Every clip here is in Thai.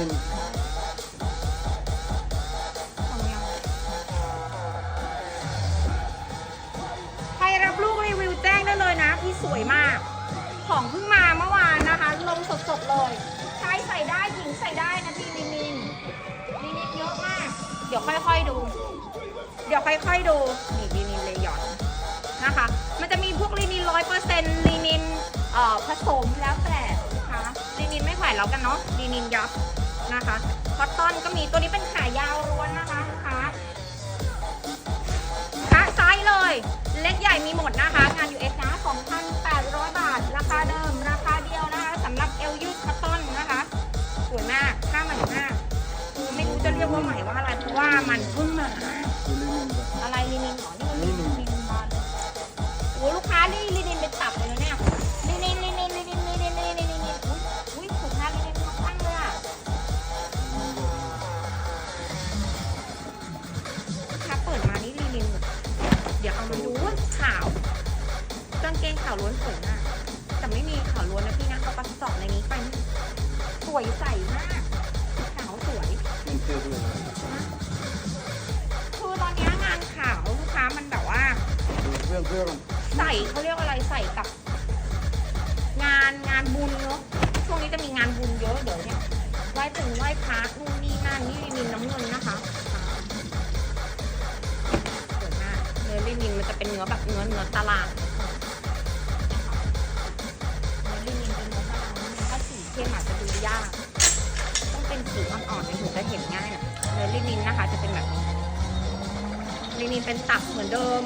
นินตรงใครรับลูกรีวิวแจ้งได้เลยนะ พี่สวยมาก ของเพิ่งมาเมื่อวานนะคะ ลงสดๆเลย ชายใส่ได้หญิงใส่ได้นะพี่ลินินลินินเยอะมาก เดี๋ยวค่อยๆดู เดี๋ยวค่อยๆดู นี่ลินินเลยหย่อนนะคะ มันจะมีพวกลินินร้อยเปอร์เซ็นต์ลินินผสมแล้วแต่นะคะลินินไม่แขวแล้วกันเนาะลินินยับ นะคะคอตตอนก็มีตัวนี้เป็นขายาวล้วนนะคะลูกค้าคะไซส์เลย เล็กใหญ่มีหมดนะคะ งาน US นะ2,800 บาท ราคาเดิม ราคาเดียวนะคะสำหรับเอลยูคอตตอนนะคะ สวยมากผ้าใหม่มากคือไม่รู้จะเรียกว่าใหม่ว่าอะไรเพราะว่ามันเพิ่งมาอะไรลินินเหรอนี่มันลินินบานเลโอ้ลูกค้านี่ลินินเป็นตับเลยนะเนี่ยานงานบุญเนาะช่วงนี้จะมีงานบุญเยอะเดี๋ยวเนี่ยไหว้ถึงไหว้พระนู่นนี่นั่นนี่ลินินน้ำเงินนะคะสวยมากเนื้อลินินมันจะเป็นเนื้อแบบเนื้อเนื้อตารางเนื้อลินินเป็นเนื้อตารางนิดนึงถ้าสีเข้มอาจจะดูยากต้องเป็นสีอ่อนๆถึงจะเห็นง่ายน่อยเนื้อลินินนะคะจะเป็นแบบนี้ลินินเป็นตับเหมือนเดิม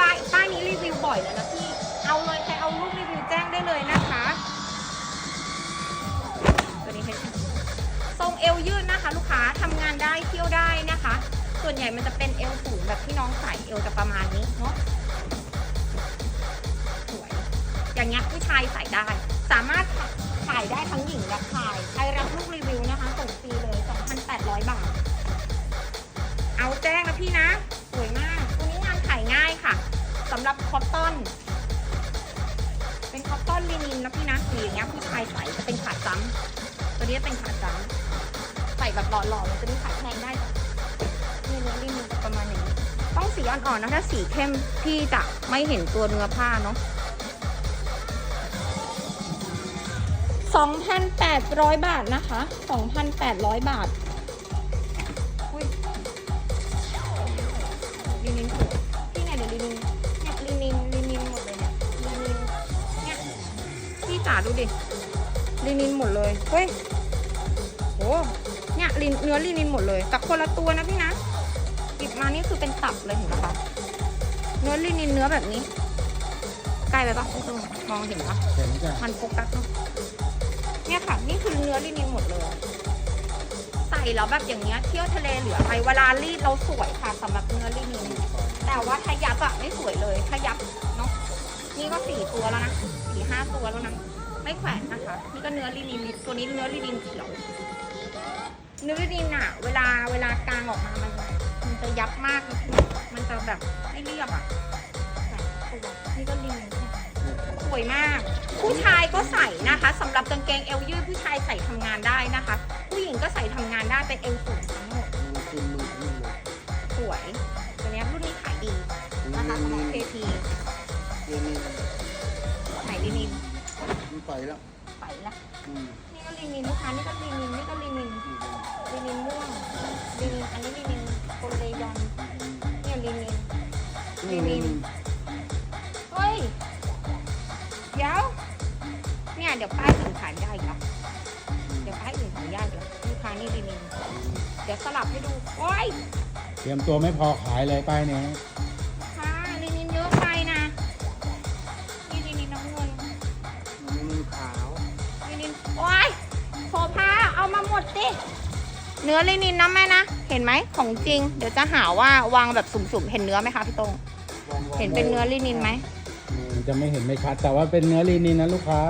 ป้ายป้ายนี้รีวิวบ่อยแล้วนะพี่ เอวยืดนะคะ ลูกค้าทำงานได้เที่ยวได้นะคะ ส่วนใหญ่มันจะเป็นเอวสูงแบบที่น้องใส่เอวจะประมาณนี้เนาะสวย อย่างเงี้ยผู้ชายใส่ได้ สามารถขายได้ทั้งหญิงและชายใครรับลูกรีวิวนะคะส่งฟรีเลย 2,800 บาท เอาแจ้งนะพี่นะ สวยมากตัวนี้งานขายง่ายค่ะสำหรับคอตตอนเป็นคอตตอนลินินนะพี่นะสีอย่างเงี้ยผู้ชายใส่จะเป็นขาดซ้ำตัวนี้เป็นขาซ้ำ แบบหล่อๆมันจะมีขาแทงได้นี่เนื้อลินินจะประมาณอย่างนี้ ต้องสีอ่อนๆนะถ้าสีเข้มพี่จะไม่เห็นตัวเนื้อผ้าเนาะ2,800 บาทนะคะ 2,800 บาทอุ้ยลินินถูกพี่เนี่ยเดี๋ยวลินินเนี่ยลินินลินินหมดเลยเนี่ยลินินเนี่ยพี่จ๋าดูดิลินินหมดเลย เฮ้ยโอ้ เนี่ยลินเนื้อลินินหมดเลยแต่คนละตัวนะพี่นะหยิบมานี่คือเป็นตับเลยเห็นปะคะเนื้อลินินเนื้อแบบนี้ใกล้ไปปะไม่ต้องมองเห็นปะเห็นจ้ะมันโฟกัสเนอะเนี่ยค่ะนี่คือเนื้อลินินหมดเลย ใส่แล้วแบบอย่างเงี้ยเที่ยวทะเลเหลือไปเวลารีดเราสวยค่ะสำหรับเนื้อลินินแต่ว่าถ้ายับอะไม่สวยเลยถ้ายับเนาะนี่ก็สี่ตัวแล้วนะสี่ห้าตัวแล้วนะไม่แขวนนะคะ นี่ก็เนื้อลินินตัวนี้เนื้อลินินเขียวเนื้อลินินอะเวลาเวลากางออกมา มันมันจะยับมากนะพี่มันจะแบบไม่เรียบอะแขวนตัวนี่ก็ลินินสวยมาก ผู้ชายก็ใส่นะคะสำหรับกางเกงเอวยืดผู้ชายใส่ทำงานได้นะคะ ผู้หญิงก็ใส่ทำงานได้เป็นเอวสูงทั้งหมดมันกินมือนี่เลยสวยตัวเนี้ยรุ่นนี้ขายดีนะคะสำหรับ KP เลนินไหนลินินมันไปแล้ว ไปละอืมนี่ก็ลินินลูกค้านี่ก็ลินินนี่ก็ลินินลินินม่วงลินินอันนี้ลินินโกลเลยอนเนี่ยลินินนี่เลนินเฮ้ยเดี๋ยวเนี่ยเดี๋ยวป้ายอื่นขายไม่ได้อีกแล้วเดี๋ยวป้ายอื่นขายยากอีกแล้วลูกค้านี่ลินินเดี๋ยวสลับให้ดูโอ้ยเตรียมตัวไม่พอขายเลยป้ายเนี้ย เนื้อลินินนะแม่นะ เห็นไหมของจริง เดี๋ยวจะหาว่าวางแบบสุ่มๆ เห็นเนื้อไหมคะพี่ตรงวางๆเห็นเป็นเนื้อลินินไหมมันจะไม่เห็นไม่ชัด แต่ว่าเป็นเนื้อลีนินนะลูกค้า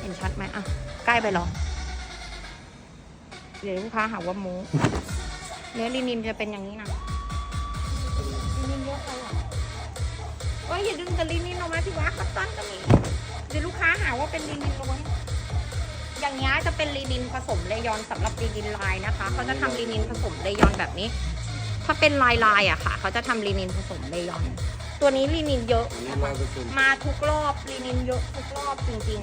เห็นชัดไหมอะ ใกล้ไปเหรอ เดี๋ยวลูกค้าหาว่าโม้เนื้อลินินจะเป็นอย่างนี้นะลินินเยอะไปเหรอโอ้ยอย่าดึงแต่ลินินออกมาสิวะคัตตอนก็มีเดี๋ยวลูกค้าหาว่าเป็นลินินล้วน อย่างนี้จะเป็นลินินผสมเลยอนสำหรับลินินลายนะคะ เขาจะทำลินินผสมเลยอนแบบนี้ ถ้าเป็นลายลายอะค่ะ เขาจะทำลินินผสมเลยอน ตัวนี้ลินินเยอะนะคะมาทุกรอบลินินเยอะทุกรอบจริง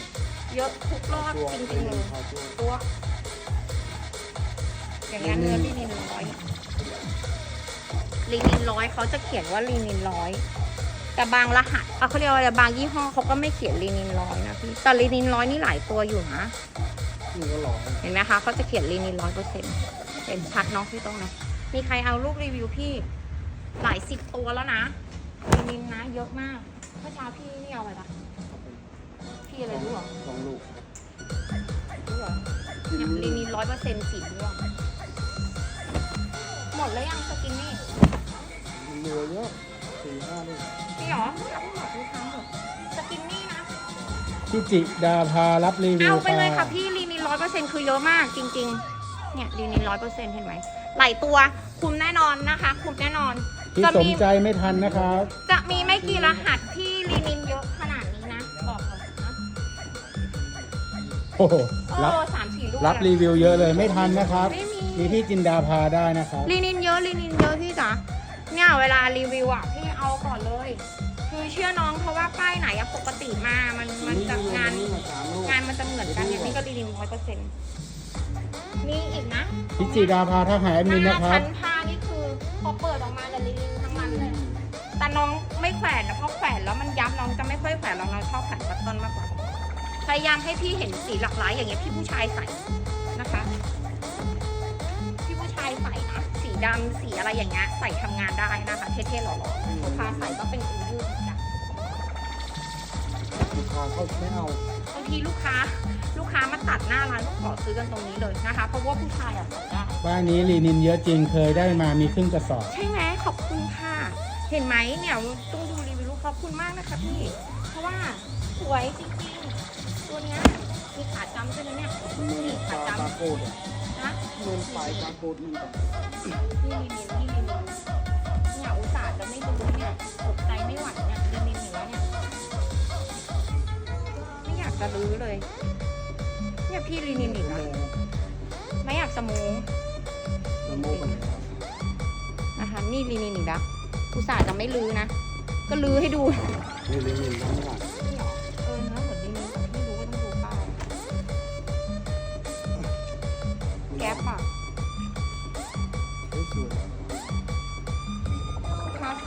ๆ เยอะทุกรอบจริงๆเลยตัวอย่างนี้ยเนื้อลินินร้อยลินินร้อยเขาจะเขียนว่าลินินร้อย แต่บางรหัสเอะเขาเรียกว่าอะไรบางยี่ห้อเขาก็ไม่เขียนลินินร้อยนะพี่แต่ลินินร้อยนี่หลายตัวอยู่นะนี่ก็หล่อเห็นไหมคะเขาจะเขียนลินินร้อยเปอร์เซ็นต์เห็นชัดเน้องพี่ต้องนะมีใครเอารูปรีวิวพี่ หลายสิบตัวแล้วนะลินินนะ เยอะมากเมื่อเช้าพี่นี่เอาอะไรปะพี่อะไรรู้หรอสองลูกรู้หรอลินินร้อยเปอร์เซ็นต์สีม่วงหมดแล้วยังสกินนี่เหลือเยอะ สี่ห้าลูกนี่หรอเอาหมดลูกค้าหมดสกินนี่นะ พี่จิดาพารับรีวิวเอาไปเลยค่ะพี่ลินินร้อยเปอร์เซ็นต์คือเยอะมากจริง ๆ เนี่ยลินินร้อยเปอร์เซ็นต์เห็นไหมหลายตัวคุมแน่นอนนะคะคุมแน่นอน ที่จะสมีนใจไม่ทันนะครับ จะมีไม่กี่รหัสที่ลินินเยอะขนาดนี้นะบอกเลยนะโอ้โหเอรับอสามสี่ลูกรับรีวิวเยอะเลยไม่ทันนะครับ ไม่มี มีพี่จินดาพาได้นะครับลีนินเยอะลีนินเยอะพี่จ๋า เนี่ยเวลารีวิวอะพี่เอาก่อนเลย คือเชื่อน้องเพราะว่าป้ายไหนอะปกติมา มันมันจะงานนี่มาสามลูกงานมันจะเหมือนกันอย่างนี้ก็ลีนินร้อยเปอร์เซ็นต์มีอีกนะพี่จิดาพาถ้าหาแอดมินนะครัพับนผ้านี่คือพอเปิดออกมาจะลีนินทั้งนั้นเลยแต่น้องไม่แขวนนะเพราะแขวนแล้วมันยับน้องจะไม่ค่อยแขวนเราเราชอบแขวนบัตตอนมากกว่าพยายามให้พี่เห็นสีหลากหลายอย่างเงี้ยพี่ผู้ชายใส่นะคะ ดำสีอะไรอย่างเงี้ยใส่ทำงานได้นะคะ เท่ๆหล่อๆลูกค้าใส่ก็เป็นอูยืดเหมือนกันลูกค้าเขาไม่เอาบางทีลูกค้า ลูกค้ามาตัดหน้าร้านก็ขอซื้อกันตรงนี้เลยนะคะ เพราะว่าผู้ชายอะใส่ได้ บ้านนี้ลีนินเยอะจริงเคยได้มามีครึ่งกระสอบ ใช่ไหมขอบคุณค่ะ เห็นไหมเนี่ยต้องดูรีวิวขอบคุณมากนะคะพี่ เพราะว่าสวยจริงๆ ตัวเนี้ยมีขาจำใช่ไหมเนี่ยมันมีนี่ปขาลาจำปลาโกดอะ นะเงินปลายปลาโกดมันแบบนี่ลินินนี่ลินินเนี่ยอุตส่าห์จะไม่ดูเนี่ยตกใจไม่ไหวเนี่ยลินินอยู่แล้วเนี่ย ไม่อยากจะรื้อเลย เนี่ยพี่ลินินอีกนะไม่อยากสมูโมกันนะคะนี่ลินินอีกแล้วอุตส่าห์จะไม่รื้อนะ ก็รื้อให้ดูนี่ลยนี่น้ำหวานนี่หรอ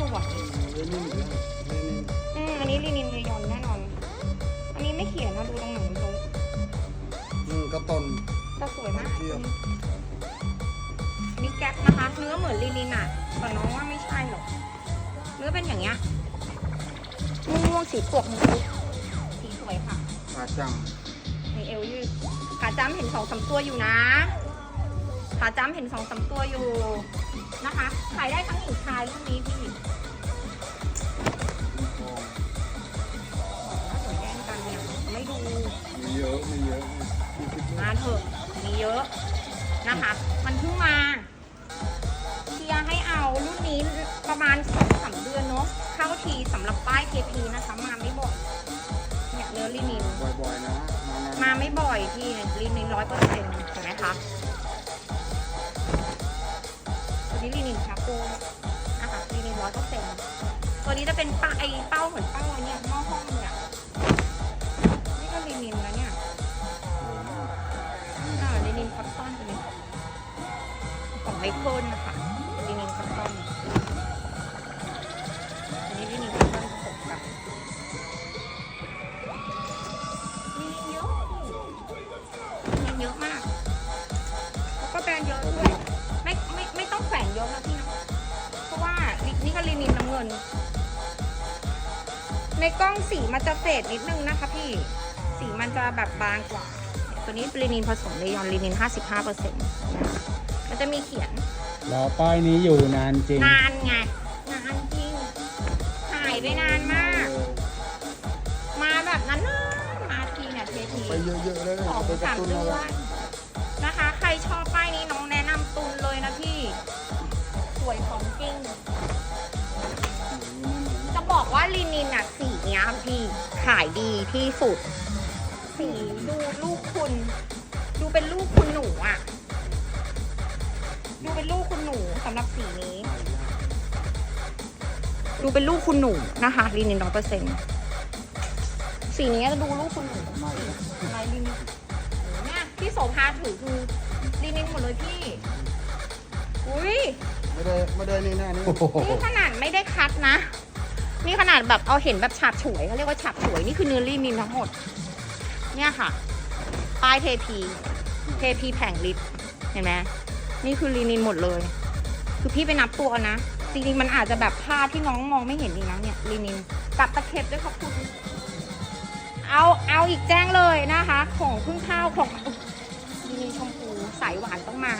สวยๆเลยนี่เหมือนเลยนี่อืมอันนี้ลินินเรยอนแน่นอน อันนี้ไม่เขียนนะดูตรงไหนไม่รู้อืมก็ต้นแต่สวยมากเทียบอันนี้แก๊ปนะคะเนื้อเหมือนลินินอะแต่น้องว่าไม่ใช่หรอกเนื้อเป็นอย่างเงี้ยม่วงๆสีปวกมุกสีสวยค่ะปลาจังมีเอวยืดขาจ้ำเห็นสองสามตัวอยู่นะขาจ้ำเห็นสองสามตัวอยู่ นะคะ ขายได้ทั้งหญิงชายรุ่นนี้พี่มีทองถ้าสวยแย่งกันเนี่ยไม่ดู มีเยอะมีเยอะมีสิบลูกมาเถอะ มีเยอะนะคะ มันเพิ่งมาเชียร์ให้เอารุ่นนี้ประมาณสองสามเดือนเนาะ เข้าทีสำหรับป้ายเ p นะคะ มาไม่บ่อยเนี่ยเนื้อลินิน บ่อยๆนะ มามาไม่บ่อยที่ลินินร้อยเปอร์เซ็นต์เห็นไหมคะ นี้ลินินคาโก้นะคะลินินร้อยเปอร์เซ็นต์ตัวนี้จะเป็นป้าไอเป้าเหมือนเป้าเนี่ยหม้อห้องเนี่ยนี่ก็ลินินแล้วเนี่ยอ่าลินินคอตตอนตัวนี้ของไมเคิลนะคะ นินน้ำเงินในกล้องสีมันจะเฟดนิดนึงนะคะพี่ สีมันจะแบบบางกว่า ตัวนี้ลินินผสมเลยอนลินิน 55%นะคะมันจะมีเขียน รอป้ายนี้อยู่นานจริง นานไง นานจริง หายไปนานมาก มาแบบนั้นนะมาทีเนี่ยเททีไปเยอะๆเลยสองไปกระสามตุ้นเดืเอาอไว้นนะคะ ใครชอบป้ายนี้น้องแนะนำตุนเลยนะพี่ สวยของจริง นี้ยพี่ขายดีที่สุด สีดูลูกคุณ ดูเป็นลูกคุณหนูอะดูเป็นลูกคุณหนูสำหรับสีนี้ ดูเป็นลูกคุณหนูนะคะลินินร้อยเปอร์เซ็นต์สีนี้จะดูลูกคุณหนูลายลินินเนี่ยพี่โสภาถือคือลินินหมดเลยพี่ อุ้ยไม่ได้ไม่ได้นี่แน่นี่โอ้โหนี่ขนาดไม่ได้คัดนะ นี่ขนาดแบบเอาเห็นแบบฉาบฉวยเขาเรียกว่าฉาบฉวยนี่คือเนื้อรีนินทั้งหมด เนี่ยค่ะ ป้ายเทพีเทพีแผงลิปเห็นไหมนี่คือลีนินหมดเลย คือพี่ไปนับตัวนะ จริงๆมันอาจจะแบบผ้าที่น้องมองไม่เห็นดีนะเนี่ยลีนินกับตะเข็บด้วยขอบคุณเอาเอาอีกแจ้งเลยนะคะ ของพึ่งข้าวของลีนินชมพูสายหวานต้องมา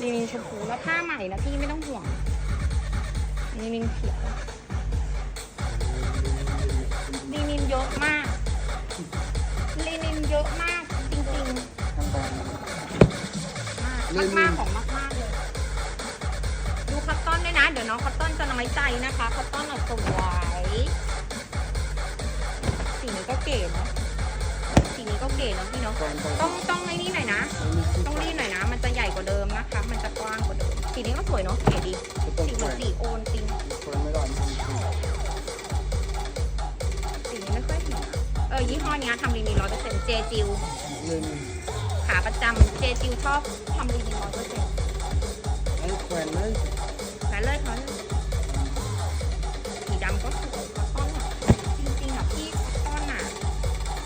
ลีนินชมพูแล้วผ้าใหม่นะพี่ไม่ต้องห่วงลีนินเขียว อะมากลีนินเยอะมากจริงๆ มากมากๆของมากมากๆเลย ดูคัตตอนด้วยนะ เดี๋ยวน้องคัตตอนจะน้อยใจนะคะคัตตอนอะสวยสีนี้ก็เก๋เนาะสีนี้ก็เก๋เนาะพี่เนาะต้องต้องไอ้นี่หน่อยนะ ต้องรีดหน่อยนะ มันจะใหญ่กว่าเดิมนะคะ มันจะกว้างกว่าเดิม สีนี้ก็สวยเนาะเก๋ดี นี้ยทำรีนินร้อยเปอร์เซ็นต์เจจิวเล่นขาประจำเจจิวชอบทำรีนินร้อยเปอร์เซ็นต์ไอ้แฟนเลยแฟนเลยเขาเลยสีดำก็สวยคอตตอนอะจริงๆอะพี่คอตตอนอะ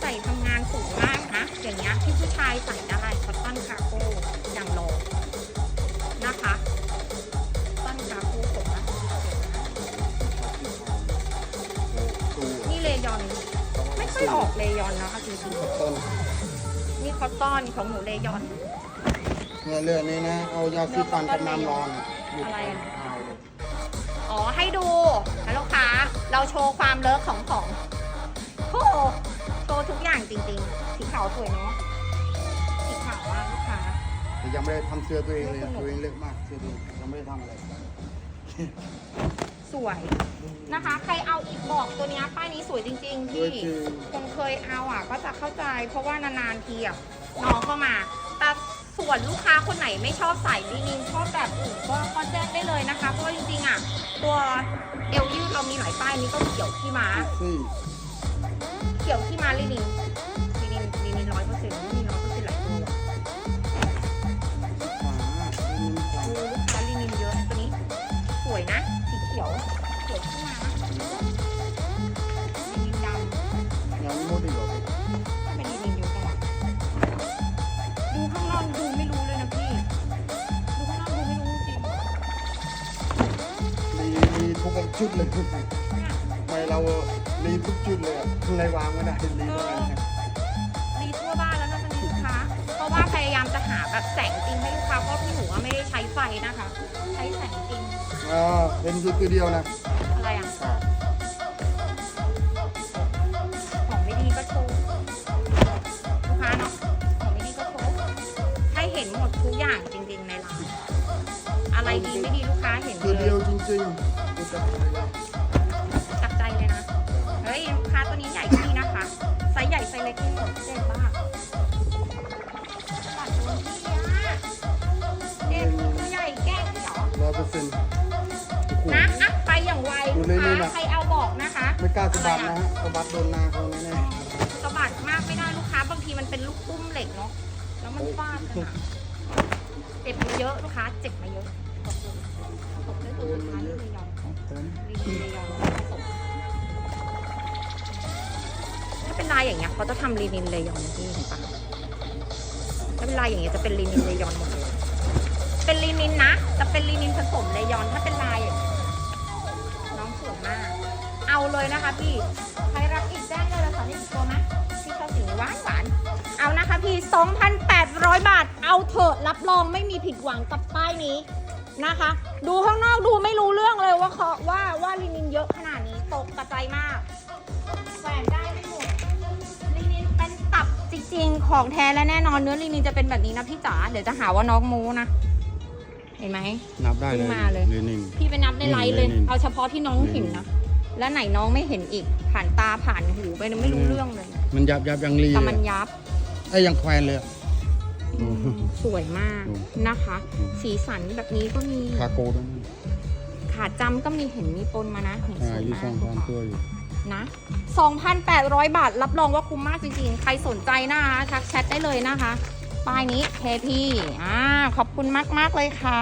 ใส่ทำงานสูงมากนะ อย่างเงี้ยที่ผู้ชายใส่ได้คอตตอนคาโก้อย่างโลนะคะคอตตอนคาโก้ผมนะตัวนี่เลยอนไม่ ค่อยออกเลยอนนะเอาจริงต้นๆนี่คอตตอนของหนูเลยอน เนี่ยเรื่องนี้นะ เอายาสีฟันกับน้ำร้อนอะไรอะ เอาเลยอ๋อให้ดูนะลูกค้าเราโชว์ความเลิกของของโอ้โหโชว์ทุกอย่างจริงๆ สีขาวสวยเนาะสีขาวมากลูกค้า แต่ยังไม่ได้ทำเสื้อตัวเองเลย ตัวเองเล็กมากเสื้อตัวเองยังไม่ได้ทำอะไร สวยนะคะ ใครเอาอีกบอกตัวเนี้ยป้ายนี้สวยจริงๆด้วพี่ยคือคนเคยเอาอะ ก็จะเข้าใจ เพราะว่านานๆทีอะน้องเข้ามา แต่ส่วนลูกค้าคนไหนไม่ชอบใส่ลินินชอบแบบอื่นก็ก็แจ้งได้เลยนะคะ เพราะว่าจริงๆอะ ตัวเอวยืดเรามีหลายป้ายนี้ก็เขียวขี้ม้า ซี่เขียวขี้ม้าลินินลินินลินินร้อยเปอร์เซ็นต์ลินินร้อยเปอร์เซ็นต์หลายตัวหมาเล่นนี่ฟันดูลูกค้าลินินเยอะตัวนี้ สวยนะสี เขียวเขียวขี้ม้าลินินดำยังไม่ได้หรอกถ้าเป็นลินินเยอะจังวะดูข้างนอกดูไม่รู้เลยนะพี่ ดูข้างนอกดูไม่รู้จริงมีมีทุกชุดเลยๆเนี่ยไม่เรามีทุกชุดเลยอะข้างในวางไม่ได้รีบอะไรเนี่ยรีทั่วบ้านแล้วนะตอนนี้ลูกค้า เพราะว่าพยายามจะหาแบบแสงจริงให้ลูกค้าเพราะพี่หนูว่าไม่ได้ใช้ไฟนะคะ ใช้แสงจริง อ่าเป็นชุดตัวเดียวนะอะไรอะ อ่าของไม่ดีก็โชว์ลูกค้าเนาะของไม่ดีก็โชว์ให้เห็นหมดทุกอย่างจริงๆในร้านอะไรดีไม่ดีลูกค้าเห็นหมตัวดเลเดียวยจริงๆตัวเดียวเลยนะจับใจเลยนะ เฮ้ยลูกค้าตัวนี้ใหญ่ก็มีนะคะไซส์ใหญ่ไซส์เล็กมีหมดเจ็บมากตัดตัวพี่อะเด็กตัวใหญ่แก้พี่เหรอ ร้อยเปอร์เซ็นต์ นะอะไปอย่างไวดูลูกเลยนี่ค้านะใครเอาบอกนะคะไม่กล้าสะบัดนะฮะสะบัดโดนนาเขาแน่สะบัดมากไม่ได้ลูกค้าบางทีมันเป็นลูกตุ้มเหล็กเนาะแล้วมันฟาดกันอะเจ็บมาเยอะลูกค้าเจ็บมาเยอะขอบคุณขอบคุณตัวสุดท้ายเลยยอนรีวิวเลยยอนถ้าเป็นลายอย่างเงี้ยเขาจะทำลีนินเลยอนนะพี่เห็นปะถ้าเป็นลายอย่างเงี้ยจะเป็นลีนินเลยอนหมดเลยเป็นลีนินนะจะเป็นลีนินผสมเลยอนถ้าเป็นลาย เอาเลยนะคะพี่ ใครรับอีกแจ้งเลยละสองนี่ตัวไหมพี่ชอบสีหวานหวานๆเอานะคะพี่ 2,800 บาท เอาเถอะรับรองไม่มีผิดหวังกับป้ายนี้นะคะ ดูข้างนอกดูไม่รู้เรื่องเลยว่าเขาว่าว่าลินินเยอะขนาดนี้ตกกระจายมากแหวนได้ไม่หมดลินินเป็นตับจริงๆ ของแท้และแน่นอนเนื้อลินินจะเป็นแบบนี้นะพี่จ๋าเดี๋ยวจะหาว่าน้องโมนะเห็นไหมนับได้ขึ้เลยนมาเลยเลนินพี่ไปนับในไลฟ์เลยเลนินเอาเฉพาะที่น้องเห็นนะ แล้วไหนน้องไม่เห็นอีก ผ่านตาผ่านหูไปไม่รู้เรื่องเลย มันยับยับยังรีแต่เลมันยยับไอ้ยังแควนเลยอะอืมสวยมากอืมนะคะ อืม สีสันแบบนี้ก็มีคาโก้ด้วยขาจำก็มีเห็นมีปนมานะเห็นอ่าสวยอยู่มาสองกพันตัวอยู่ นะ2,800 บาทรับรองว่าคุ้มมากจริงๆ ใครสนใจนะคะทักแชทได้เลยนะคะ ป้ายนี้ KP อ่าขอบคุณมากๆเลยค่ะ